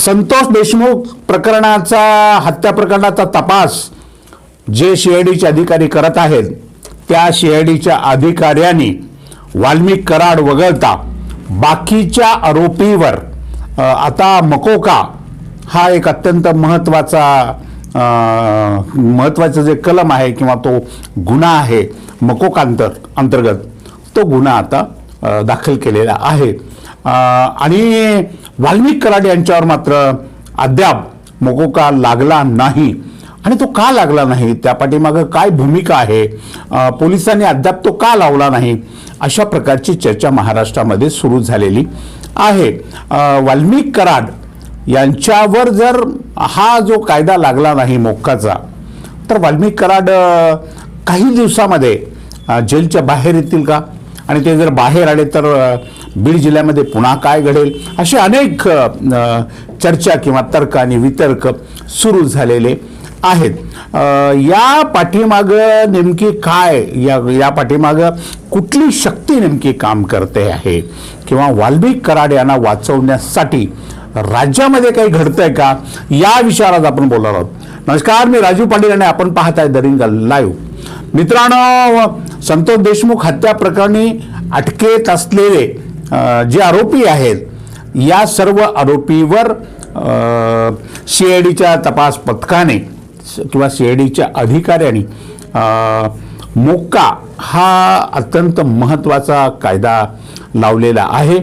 संतोष देशमुख प्रकरणाचा हत्या प्रकरणाचा तपास जे सीआयडीचे अधिकारी करत आहेत त्या सीआयडीच्या अधिकाऱ्यांनी वाल्मिक कराड वगळता बाकीच्या आरोपीवर आता मकोका हा एक अत्यंत महत्त्वाचा महत्त्वाचं जे कलम आहे किंवा तो गुन्हा आहे मकोकांतर अंतर्गत तो गुन्हा आता दाखल केलेला आहे. आणि वाल्मिक कराड यांच्यावर मात्र अद्याप मोकोका लागला नाही. आणि तो का लागला नाही? त्या पाठीमागं काय भूमिका आहे? पोलिसांनी अद्याप तो का लावला नाही? अशा प्रकारची चर्चा महाराष्ट्रामध्ये सुरू झालेली आहे. वाल्मिक कराड यांच्यावर जर हा जो कायदा लागला नाही मोक्काचा तर वाल्मिक कराड काही दिवसामध्ये जेलच्या बाहेर येतील का? आणि ते जर बाहेर आले तर बीड जिल्ह्यामध्ये पुन्हा काय घडेल? असे अनेक चर्चा किंवा तर्क आणि वितर्क सुरू झालेले आहेत. या पाठीमागं नेमकी काय या या पाठीमागं कुठली शक्ती नेमकी काम करते आहे? किंवा वाल्मिक कराड यांना वाचवण्यासाठी राज्यामध्ये काही घडतंय का? या विचारात आपण बोलणार आहोत. नमस्कार मी राजू पाटील आणि आपण पाहत आहे दरिंगल लाईव्ह. मित्रांनो संतोष देशमुख हत्या प्रकरणी अटकेत असलेले जे आरोपी आहेत या सर्व आरोपीवर सी आय डीच्या तपास पथकाने किंवा सी आय डीच्या अधिकाऱ्यांनी मोक्का हा अत्यंत महत्त्वाचा कायदा लावलेला आहे.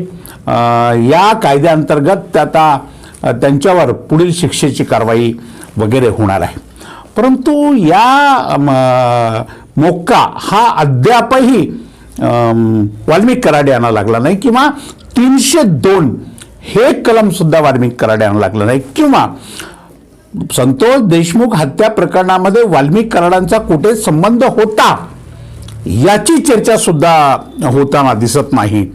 या कायद्याअंतर्गत आता त्यांच्यावर पुढील शिक्षेची कारवाई वगैरे होणार आहे. परंतु या म, मोक्का हा अद्यापही वाल्मिक कराड यांना लागला नाही किंवा तीनशे दोन हे कलमसुद्धा वाल्मिक कराड यांना लागलं नाही. किंवा संतोष देशमुख हत्या प्रकरणामध्ये वाल्मिक कराडांचा कुठे संबंध होता याची चर्चासुद्धा होताना दिसत नाही.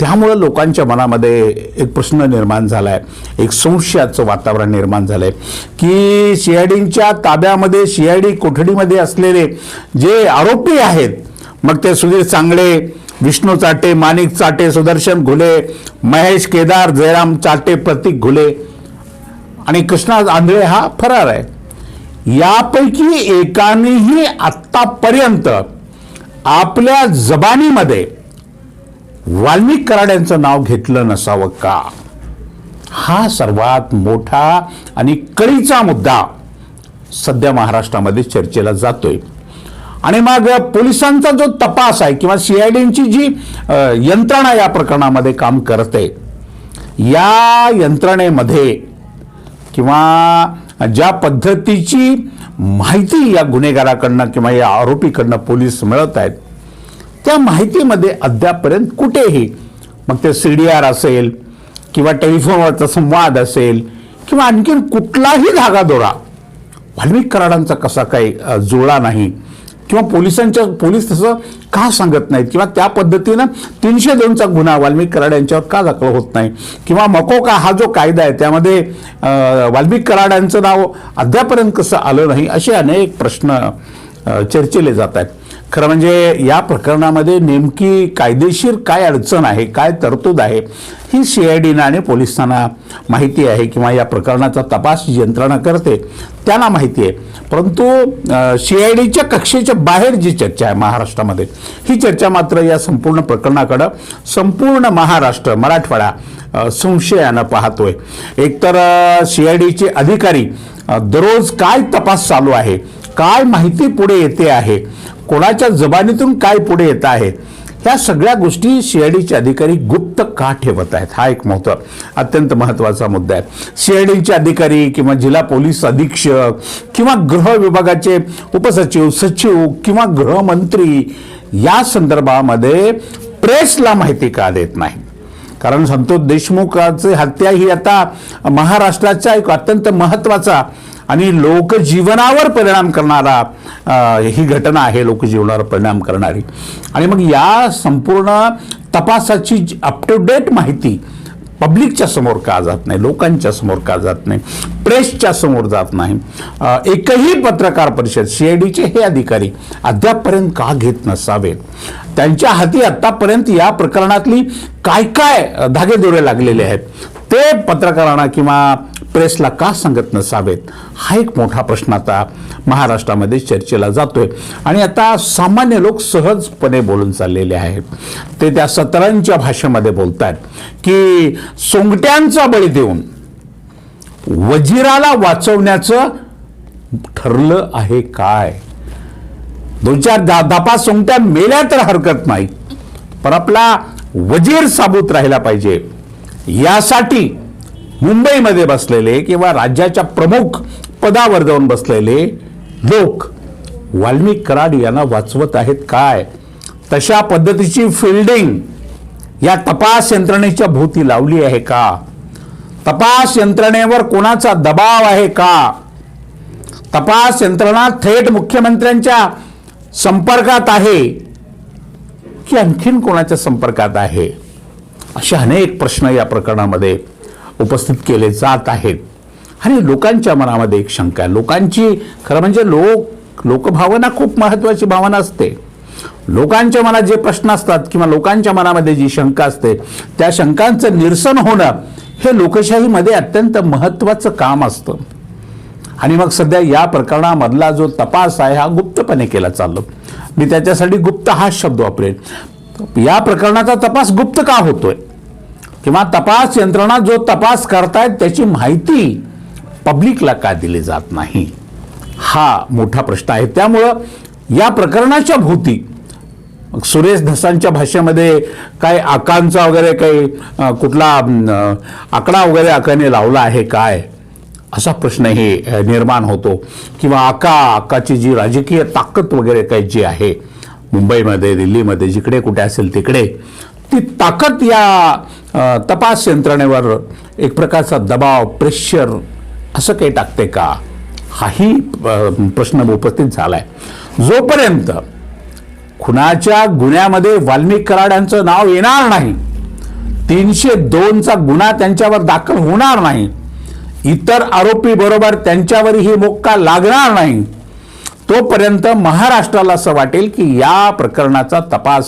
त्यामुळं लोकांच्या मनामध्ये एक प्रश्न निर्माण झाला आहे एक संशयाचं वातावरण निर्माण झालं आहे की सी आय ताब्यामध्ये सी आय डी कोठडीमध्ये असलेले जे आरोपी आहेत मग ते सुधीर चांगले विष्णू चाटे माणिक चाटे सुदर्शन घुले महेश केदार जयराम चाटे प्रतीक घुले आणि कृष्णा आंधळे हा फरार आहे. यापैकी एकानेही आत्तापर्यंत आपल्या जबानीमध्ये वाल्मिक कराड यांचं नाव घेतलं नसावं का? हा सर्वात मोठा आणि कळीचा मुद्दा सध्या महाराष्ट्रामध्ये चर्चेला जातोय. आणि मग पोलिसांचा जो तपास आहे किंवा सीआयडीची जी यंत्रणा या प्रकरणामध्ये काम करते या यंत्रणेमध्ये किंवा ज्या पद्धतीची माहिती या गुन्हेगाराकडनं किंवा या आरोपीकडनं पोलीस मिळत आहेत त्या माहितीमध्ये अद्यापपर्यंत कुठेही मग ते सी डी आर असेल किंवा टेलिफोनवरचा संवाद असेल किंवा आणखीन कुठलाही धागादोरा वाल्मिक कराडांचा कसा काही जुळला नाही किंवा पोलिसांच्या पोलीस तसं का सांगत नाहीत किंवा त्या पद्धतीनं तीनशे दोनचा गुन्हा वाल्मिक कराड यांच्यावर का दाखल होत नाही किंवा मकोका हा जो कायदा आहे त्यामध्ये वाल्मिक कराड यांचं नाव अद्यापर्यंत कसं आलं नाही असे अनेक प्रश्न चर्चेले जात आहेत. खरं म्हणजे या प्रकरणामध्ये नेमकी कायदेशीर काय अडचण आहे काय तरतूद आहे ही सी आय डीनं आणि पोलिसांना माहिती आहे किंवा या प्रकरणाचा तपास यंत्रणा करते त्यांना माहिती आहे. परंतु सी आय डीच्या कक्षेच्या बाहेर जी चर्चा आहे महाराष्ट्रामध्ये ही चर्चा मात्र या संपूर्ण प्रकरणाकडं संपूर्ण महाराष्ट्र मराठवाडा संशयानं पाहतोय. एकतर सी आय डीचे अधिकारी दररोज काय तपास चालू आहे काय माहिती पुढे येते आहे कोणाच्या जबानीतून काय पुढे येत आहे ह्या सगळ्या गोष्टी सीआयडीचे अधिकारी गुप्त का ठेवत आहेत? हा एक महत्त्व अत्यंत महत्त्वाचा मुद्दा आहे. सीआयडीचे अधिकारी किंवा जिल्हा पोलीस अधीक्षक किंवा गृह विभागाचे उपसचिव सचिव किंवा गृहमंत्री या संदर्भामध्ये प्रेसला माहिती का देत नाही कारण संतोष देशमुखाची हत्या ही आता महाराष्ट्राच्या एक अत्यंत महत्त्वाचा आणि लोकजीवनावर परिणाम करणारा ही घटना आहे लोकजीवनावर परिणाम करणारी. आणि मग या संपूर्ण तपासाची अप टू डेट माहिती पब्लिकच्या समोर का जात नाही लोकांच्या समोर का जात नाही प्रेसच्या समोर जात नाही. एकही पत्रकार परिषद सी आय डीचे हे अधिकारी अद्यापपर्यंत का घेत नसावेत? त्यांच्या हाती आतापर्यंत या प्रकरणातली काय काय धागेदोरे लागलेले आहेत? ते पत्रकारांना किंवा प्रेसला का सांगत नसावेत? हा एक मोठा प्रश्न आता महाराष्ट्रामध्ये चर्चेला जातोय. आणि आता सामान्य लोक सहजपणे बोलून चाललेले आहेत. ते त्या सतरांच्या भाषेमध्ये बोलत आहेत की सोंगट्यांचा बळी देऊन वजिराला वाचवण्याचं ठरलं आहे काय? दोन चार दा दपा सोंगट्या मेल्या तर हरकत नाही पण आपला वजीर साबूत राहिला पाहिजे. यासाठी मुंबईमध्ये बसलेले किंवा राज्याच्या प्रमुख पदावर जाऊन बसलेले लोक वाल्मिक कराड यांना वाचवत आहेत काय? तशा पद्धतीची फिल्डिंग या तपास यंत्रणेच्या भोवती लावली आहे का? तपास यंत्रणेवर कोणाचा दबाव आहे का? तपास यंत्रणा थेट मुख्यमंत्र्यांच्या संपर्कात आहे की आणखीन कोणाच्या संपर्कात आहे? असे अनेक प्रश्न या प्रकरणामध्ये उपस्थित केले जात आहेत. आणि लोकांच्या मनामध्ये एक शंका आहे. लोकांची खरं म्हणजे लोक लोकभावना खूप महत्त्वाची भावना असते. लोकांच्या मनात जे प्रश्न असतात किंवा लोकांच्या मनामध्ये जी शंका असते त्या शंकांचं निरसन होणं हे लोकशाहीमध्ये अत्यंत महत्त्वाचं काम असतं. आणि मग सध्या या प्रकरणामधला जो तपास आहे हा गुप्तपणे केला चाललो. मी त्याच्यासाठी गुप्त हा शब्द वापरेन. या प्रकरणाचा तपास गुप्त का होतोय? किंवा तपास यंत्रणा जो तपास करतायत त्याची माहिती पब्लिकला का दिली जात नाही? हा मोठा प्रश्न आहे. त्यामुळं या प्रकरणाच्या भोवती सुरेश धसांच्या भाषेमध्ये काय आकांचा वगैरे काही कुठला आकडा वगैरे आकाने लावला आहे काय? असा प्रश्न हे निर्माण होतो. किंवा आका आकाची जी राजकीय ताकद वगैरे काही जी आहे मुंबईमध्ये दिल्लीमध्ये जिकडे कुठे असेल तिकडे ती ताकद या तपास यंत्रणेवर एक प्रकारचा दबाव प्रेशर असं काही टाकते का? हाही प्रश्न उपस्थित आहे जोपर्यंत खुनाच्या गुन्ह्यामध्ये वाल्मिक कराड्यांचं नाव येणार नाही तीनशे दोनचा गुन्हा त्यांच्यावर दाखल होणार नाही इतर आरोपी बरोबर त्यांच्यावरही मोक्का लागणार नाही तोपर्यंत महाराष्ट्राला असं वाटेल की या प्रकरणाचा तपास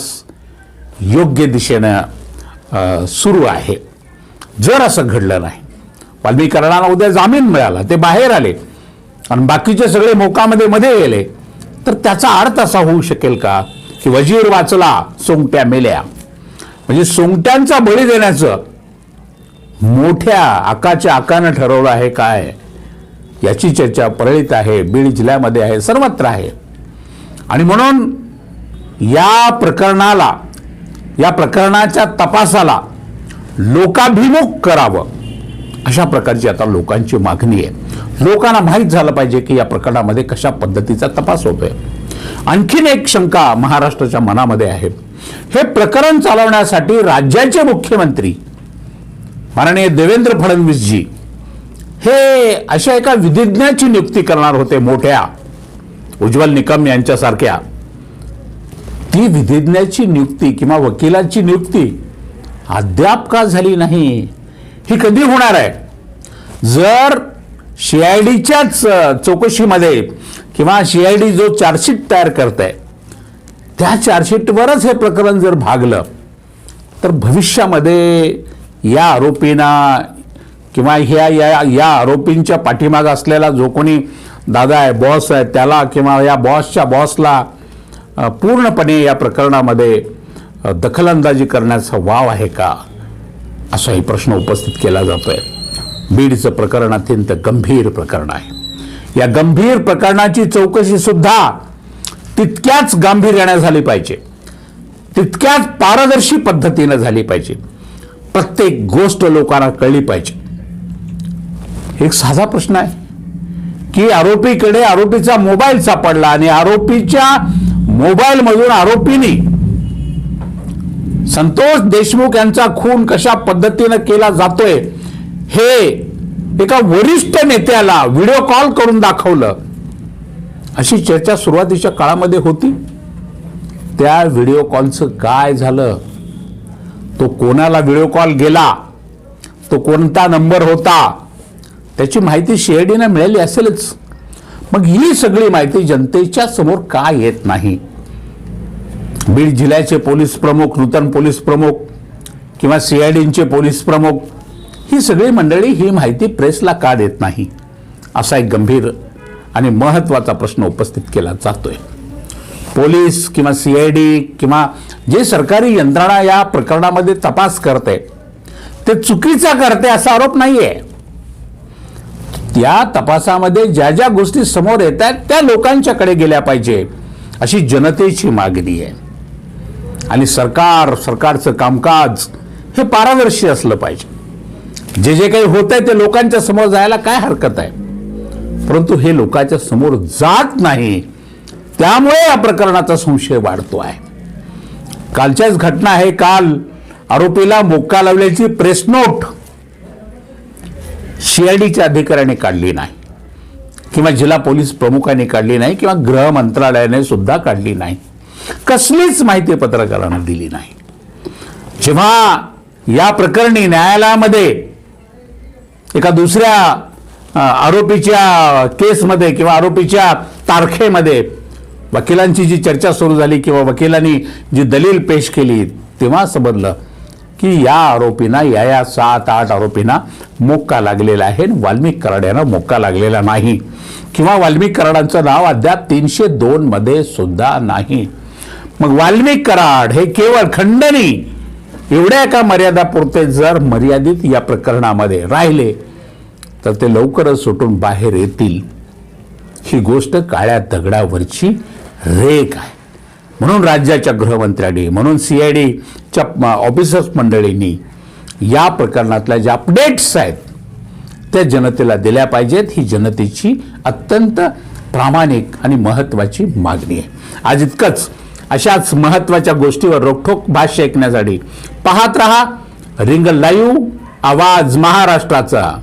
योग्य दिशेनं सुरू आहे. जर असं घडलं नाही वाल्मीकरणाला उद्या जामीन मिळाला ते बाहेर आले आणि बाकीचे सगळे मोकामध्ये मध्ये गेले तर त्याचा अर्थ असा होऊ शकेल का की वजीर वाचला सोंगट्या मेल्या? म्हणजे सोंगट्यांचा बळी देण्याचं मोठ्या आकाच्या आकानं ठरवलं आहे काय? याची चर्चा परळीत आहे बीड जिल्ह्यामध्ये आहे सर्वत्र आहे. आणि म्हणून या प्रकरणाला या प्रकरणाच्या तपासाला लोकाभिमुख करावं. अशा प्रकारची आता लोकांची मागणी आहे. लोकांना माहीत झालं पाहिजे की या प्रकरणामध्ये कशा पद्धतीचा तपास होतोय. आणखीन एक शंका महाराष्ट्राच्या मनामध्ये आहे. हे प्रकरण चालवण्यासाठी राज्याचे मुख्यमंत्री माननीय देवेंद्र फडणवीसजी हे अशा एका विधिज्ञाची नियुक्ती करणार होते मोठ्या उज्ज्वल निकम यांच्यासारख्या. ती विधिज्ञाची नियुक्ती किंवा वकिलाची नियुक्ती अद्याप का झाली नाही ही कधी होणार आहे? जर शी आय डीच्याच चौकशीमध्ये किंवा शी आय डी जो चार्जशीट तयार करत आहे त्या चार्जशीटवरच हे प्रकरण जर भागलं तर भविष्यामध्ये या आरोपींना किंवा ह्या या या आरोपींच्या पाठीमागं असलेला जो कोणी दादा आहे बॉस आहे त्याला किंवा या बॉसच्या बॉसला पूर्णपणे या प्रकरणामध्ये दखलंदाजी करण्याचा वाव आहे का? असाही प्रश्न उपस्थित केला जातोय. बीडचं प्रकरण अत्यंत गंभीर प्रकरण आहे. या गंभीर प्रकरणाची चौकशी सुद्धा तितक्याच गांभीर्याने झाली पाहिजे. तितक्याच पारदर्शी पद्धतीनं झाली पाहिजे. प्रत्येक गोष्ट लोकांना कळली पाहिजे. एक साधा प्रश्न आहे की आरोपीकडे आरोपीचा मोबाईल सापडला आणि आरोपीच्या मोबाईलमधून आरोपीने संतोष देशमुख यांचा खून कशा पद्धतीनं केला जातोय हे एका वरिष्ठ नेत्याला व्हिडिओ कॉल करून दाखवलं. अशी चर्चा सुरुवातीच्या काळामध्ये होती. त्या व्हिडिओ कॉलचं काय झालं? तो कोणाला व्हिडिओ कॉल गेला? तो कोणता नंबर होता? त्याची माहिती शेअर्डीनं मिळाली असेलच. मग ही सगळी माहिती जनतेच्या समोर का येत नाही? बीड जिल्ह्याचे पोलीस प्रमुख नूतन पोलीस प्रमुख किंवा सीआयडीचे पोलीस प्रमुख ही सगळी मंडळी ही माहिती प्रेसला का देत नाही? असा एक गंभीर आणि महत्त्वाचा प्रश्न उपस्थित केला जातोय. पोलीस किंवा सी आय डी किंवा जे सरकारी यंत्रणा या प्रकरणामध्ये तपास करते ते चुकीचा करते असा आरोप नाही आहे त्या तपासामध्ये ज्या ज्या गोष्टी समोर येत आहेत त्या लोकांच्याकडे गेल्या पाहिजे अशी जनतेची मागणी आहे. आणि सरकार सरकारचं कामकाज हे पारदर्शी असलं पाहिजे. जे जे काही होत आहे ते लोकांच्या समोर जायला काय हरकत आहे? परंतु हे लोकांच्या समोर जात नाही त्यामुळे या प्रकरणाचा संशय वाढतो आहे. कालच्याच घटना आहे काल आरोपीला मोक्का लावल्याची प्रेस नोट सीआयडीच्या अधिकाऱ्याने काढली नाही. किंवा जिल्हा पोलीस प्रमुखाने काढली नाही किंवा गृह मंत्रालयाने सुद्धा काढली नाही. कसलीच माहिती पत्रकारांना दिली नाही. जेव्हा या प्रकरणी न्यायालयामध्ये एका दुसऱ्या आरोपीच्या केसमध्ये किंवा आरोपीच्या तारखेमध्ये वकिलांची जी चर्चा सुरू झाली किंवा वकिलांनी जी दलील पेश केली तेव्हा समजलं की या आरोपींना या या सात आठ आरोपींना मोक्का लागलेला आहे आणि वाल्मिक कराड मोक्का लागलेला नाही. किंवा वाल्मिक कराडांचं नाव अद्याप तीनशे दोनमध्ये सुद्धा नाही. मग वाल्मिक कराड हे केवळ खंडणी. एवढ्या एका मर्यादापुरते जर मर्यादित या प्रकरणामध्ये राहिले तर ते लवकरच सुटून बाहेर येतील. ही गोष्ट काळ्या दगडावरची रेख आहे. म्हणून राज्याच्या गृहमंत्र्यांनी म्हणून सी आय डीच्या ऑफिसर्स मंडळींनी या प्रकरणातल्या ज्या अपडेट्स आहेत त्या जनतेला दिल्या पाहिजेत. ही जनतेची अत्यंत प्रामाणिक आणि महत्त्वाची मागणी आहे. आज इतकंच. अशाच महत्त्वाच्या गोष्टीवर रोखोक भाष्य ऐकण्यासाठी पाहत रहा. रिंग लाईव्ह आवाज महाराष्ट्राचा.